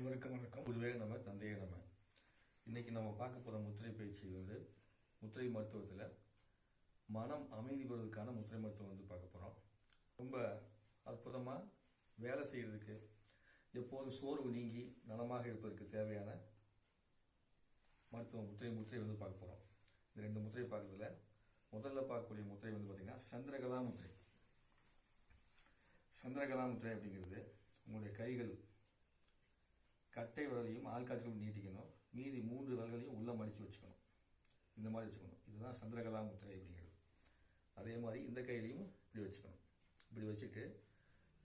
அனைவருக்கும் வணக்கம். குருவே நம்ம தந்தையே நம்ம இன்னைக்கு நம்ம பார்க்க போகிற முத்திரை பயிற்சி வந்து முத்திரை மருத்துவத்தில் மனம் அமைதி பெறுவதற்கான முத்திரை மருத்துவம் வந்து பார்க்க போகிறோம் ரொம்ப அற்புதமாக வேலை செய்கிறதுக்கு எப்போதும் சோர்வு நீங்கி நலமாக இருப்பதற்கு தேவையான மருத்துவம் முத்திரை முத்திரை வந்து பார்க்க போகிறோம் இந்த ரெண்டு முத்திரை பார்க்கறதுல முதல்ல பார்க்கக்கூடிய முத்திரை வந்து பார்த்திங்கன்னா சந்திரகலா முத்திரை. சந்திரகலா முத்திரை அப்படிங்கிறது உங்களுடைய கைகள் கட்டை விரலையும் ஆள்காட்சிகளும் நீட்டிக்கணும். மீதி மூன்று விரல்களையும் உள்ள மடித்து வச்சுக்கணும். இந்த மாதிரி வச்சுக்கணும். இதுதான் சந்திரகலா முத்திரை அப்படிங்கிறது. அதே மாதிரி இந்த கையிலையும் இப்படி வச்சுக்கணும். இப்படி வச்சுட்டு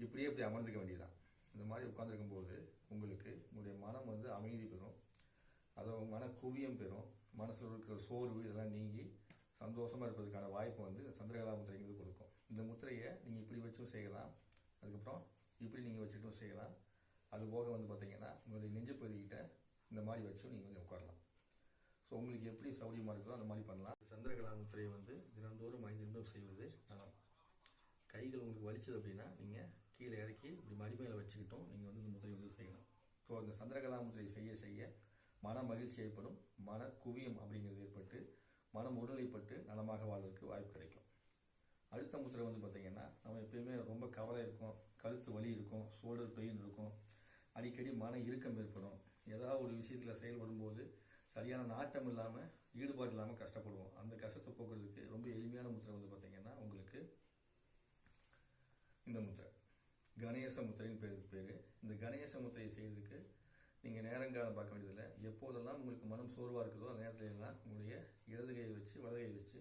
இப்படியே இப்படி அமர்ந்துக்க வேண்டியதுதான். இந்த மாதிரி உட்காந்துருக்கும் போது உங்களுக்கு உங்களுடைய மனம் வந்து அமைதி பெறும். அதோ மன குவியம் பெறும். மனசில் இருக்கிற சோர்வு இதெல்லாம் நீங்கி சந்தோஷமாக இருப்பதற்கான வாய்ப்பு வந்து சந்திரகலா முத்திரைங்கிறது கொடுக்கும். இந்த முத்திரையை நீங்கள் இப்படி வச்சும் செய்யலாம். அதுக்கப்புறம் இப்படி நீங்கள் வச்சுட்டும் செய்யலாம். அது போக வந்து பார்த்தீங்கன்னா உங்களுடைய நெஞ்சப்பகுதிக்கிட்ட இந்த மாதிரி வச்சும் நீங்கள் வந்து உட்காரலாம். ஸோ உங்களுக்கு எப்படி சௌரியமாக இருக்கோ அந்த மாதிரி பண்ணலாம். சந்திரகலா முத்திரையை வந்து தினந்தோறும் ஐந்து நிமிடம் செய்வது நலம். கைகள் உங்களுக்கு வலிச்சது அப்படின்னா நீங்கள் கீழே இறக்கி இப்படி மடிமையில் வச்சுக்கிட்டும் நீங்கள் வந்து இந்த முத்திரை வந்து செய்யலாம். ஸோ அந்த சந்திரகலா முத்திரை செய்ய செய்ய மன மகிழ்ச்சி ஏற்படும். மன குவியம் அப்படிங்கிறது ஏற்பட்டு மனம் உடலைப்பட்டு நலமாக வாழ்வதற்கு வாய்ப்பு கிடைக்கும். அடுத்த முத்திரை வந்து பார்த்தீங்கன்னா நம்ம எப்பயுமே ரொம்ப கவலை இருக்கும் கழுத்து வலி இருக்கும் ஷோல்டர் பெயின் இருக்கும். அடிக்கடி மன இறுக்கம் ஏற்படும். ஏதாவது ஒரு விஷயத்தில் செயல்படும் போது சரியான நாட்டம் இல்லாமல் ஈடுபாடு இல்லாமல் கஷ்டப்படுவோம். அந்த கஷ்டத்தை போக்குறதுக்கு ரொம்ப எளிமையான முத்திரை வந்து பார்த்தீங்கன்னா உங்களுக்கு இந்த முத்திரை. கணேச முத்திரைன்னு பேருக்கு பேர். இந்த கணேச முத்திரையை செய்கிறதுக்கு நீங்கள் நேரங்காலம் பார்க்க வேண்டியதில்லை. எப்போதெல்லாம் உங்களுக்கு மனம் சோர்வாக இருக்குதோ அந்த நேரத்துல எல்லாம் உங்களுடைய இடது கையை வச்சு வலது கையை வச்சு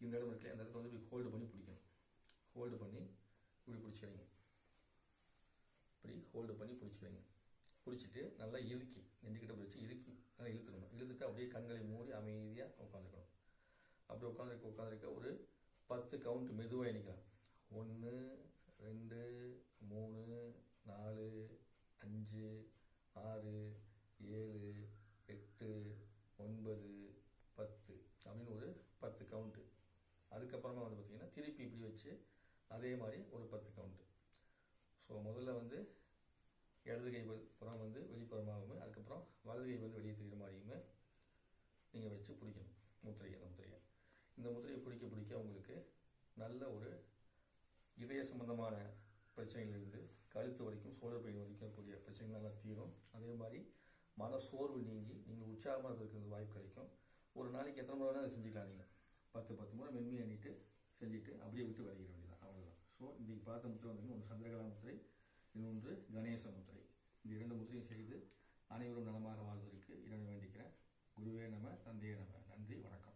இந்த இடம் இருக்குல்ல அந்த இடத்த வந்து இப்படி ஹோல்டு பண்ணி பிடிக்கணும். ஹோல்டு பண்ணி இப்படி பிடிச்சிக்கிறீங்க இப்படி ஹோல்டு பண்ணி பிடிச்சிக்கிறீங்க பிடிச்சிட்டு நல்லா இறுக்கி நெஞ்சுக்கிட்ட வச்சு இறுக்கி நல்லா இழுத்துக்கணும் இழுத்துட்டு அப்படியே கண்களை மூடி அமைதியாக உட்காந்துக்கணும். அப்படி உட்காந்துருக்க உட்காந்துருக்க ஒரு பத்து கவுண்ட் மெதுவாக எண்ணிக்கலாம். ஒன்று ரெண்டு மூணு நாலு அஞ்சு ஆறு ஏழு எட்டு ஒன்பது பத்து அப்படின்னு ஒரு பத்து கவுண்ட்டு அதுக்கப்புறமா வந்து பார்த்திங்கன்னா திருப்பி இப்படி வச்சு அதே மாதிரி ஒரு பத்து கவுண்ட்டு ஸோ முதல்ல வந்து இடது கை புறம் வந்து வெளிப்புறமாகவும் அதுக்கப்புறம் வலது கை வந்து வெளியே தெரிகிற மாதிரியுமே நீங்கள் வச்சு பிடிக்கணும். முத்திரையை அந்த முத்திரையை. இந்த முத்திரையை பிடிக்க பிடிக்க உங்களுக்கு நல்ல ஒரு இதய சம்பந்தமான பிரச்சனையிலிருந்து கழுத்து வரைக்கும் சோழர் பெயின் வரைக்கும் இருக்கக்கூடிய பிரச்சனைகள் நல்லா தீரும். அதே மாதிரி மன சோர்வு நீங்கி நீங்கள் உற்சாகமாக இருக்கிறது வாய்ப்பு கிடைக்கும். ஒரு நாளைக்கு எத்தனை முறை அதை செஞ்சுக்கலாம் நீங்கள் பத்து பத்து முறை மென்மையை அணிட்டு செஞ்சுட்டு அப்படியே விட்டு விளையிட வேண்டியதான் அவ்வளோதான் ஸோ இன்றைக்கி பார்த்த முத்திரை வந்து ஒன்று சந்திரகலா முத்திரை இன்னொன்று கணேச முத்திரை. இந்த இரண்டு முத்திரையும் செய்து அனைவரும் நலமாக வாழ்வதற்கு இறைவனை வேண்டிக்கிறேன் குருவே நம தந்தையே நம. நன்றி வணக்கம்.